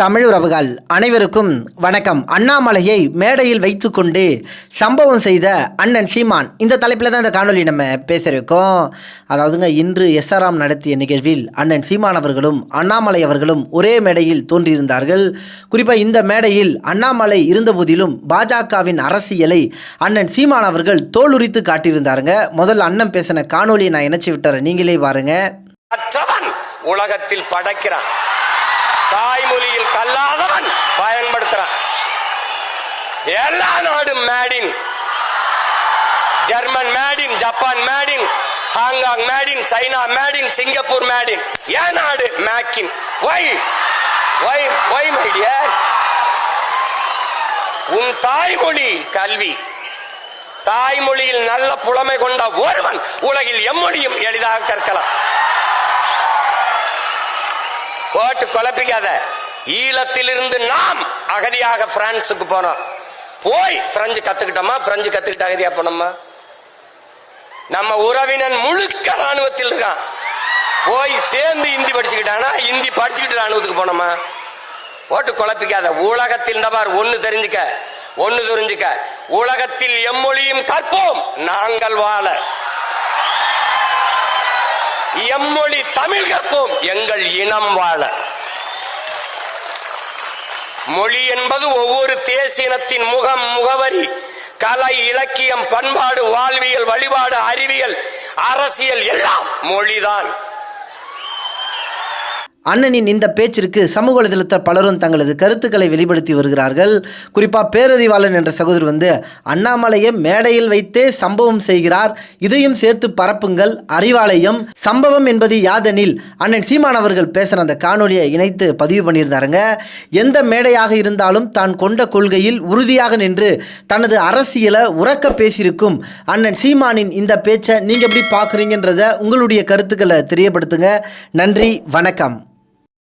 தமிழ் உறவுகள் அனைவருக்கும் வணக்கம். அண்ணாமலையை மேடையில் வைத்துக்கொண்டு சம்பவம் செய்த அண்ணன் சீமான். இந்த தலைப்பில் தான் இந்த காணொலி நம்ம பேசியிருக்கோம் அதாவதுங்க இன்று எஸ்ஆர்ஆம் நடத்திய நிகழ்வில் அண்ணன் சீமான் அவர்களும் அண்ணாமலை அவர்களும் ஒரே மேடையில் தோன்றியிருந்தார்கள். குறிப்பாக இந்த மேடையில் அண்ணாமலை இருந்தபோதிலும் பாஜகவின் அரசியலை அண்ணன் சீமான் அவர்கள் தோலுரித்து காட்டியிருந்தாருங்க. முதல்ல அண்ணன் பேசின காணொலியை நான் இணைச்சி விட்டுறேன். நீங்களே பாருங்க. உலகத்தில் படைக்கிறான். தாய்மொழியில் கல்லாதவன் பயன்படுத்துறான். எல்லா நாடும் made in German made in Japan made in Hong Kong made in China made in Singapore made in ஏன் நாடு make in why why why my dear உன் தாய்மொழி கல்வி தாய்மொழியில் நல்ல புலமை கொண்ட ஒருவன் உலகில் எம்மொழியும் எளிதாக கற்கலாம். போட்டு குழப்பிக்காத. ஈழத்திலிருந்து நாம் அகதியாக பிரான்சுக்கு போனோம். போய் பிரெஞ்சு கத்துக்கிட்டோமா? பிரெஞ்சு கத்துக்கிட்டு அகதியா போனோமா? நம்ம உறவினன் முழுக்க ராணுவத்தில் இருக்கான். போய் சேர்ந்து இந்தி படிச்சுக்கிட்டானா? இந்தி படிச்சுக்கிட்டு ராணுவத்துக்கு போனோமா? போட்டு குழப்பிக்காத. உலகத்தில் இந்த மாதிரி ஒண்ணு தெரிஞ்சுக்க ஒண்ணு தெரிஞ்சுக்க உலகத்தில் எம்மொழியும் கற்போம். நாங்கள் வாழ. எம்மொழி தமிழ் கற்போம் எங்கள் இனம் வாழ. மொழி என்பது ஒவ்வொரு தேசினத்தின் முகம் முகவரி. கலை இலக்கியம் பண்பாடு வாழ்வியல் வழிபாடு அறிவியல் அரசியல் எல்லாம் மொழிதான். அண்ணனின் இந்த பேச்சிற்கு சமூக வலைதளத்தில் பலரும் தங்களது கருத்துக்களை வெளிப்படுத்தி வருகிறார்கள். குறிப்பாக பேரறிவாளன் என்ற சகோதரர் வந்து அண்ணாமலையை மேடையில் வைத்தே சம்பவம் செய்கிறார். இதையும் சேர்த்து பரப்புங்கள். அறிவாலயம் சம்பவம் என்பது யாதெனில்? அண்ணன் சீமான் அவர்கள் பேசுகிற அந்த காணொலியை இணைத்து பதிவு பண்ணியிருந்தாருங்க. எந்த மேடையாக இருந்தாலும் தான் கொண்ட கொள்கையில் உறுதியாக நின்று தனது அரசியலை உறக்க பேசியிருக்கும். அண்ணன் சீமானின் இந்த பேச்சை நீங்கள் எப்படி பார்க்குறீங்கன்றத உங்களுடைய கருத்துக்களை தெரியப்படுத்துங்க. நன்றி வணக்கம்.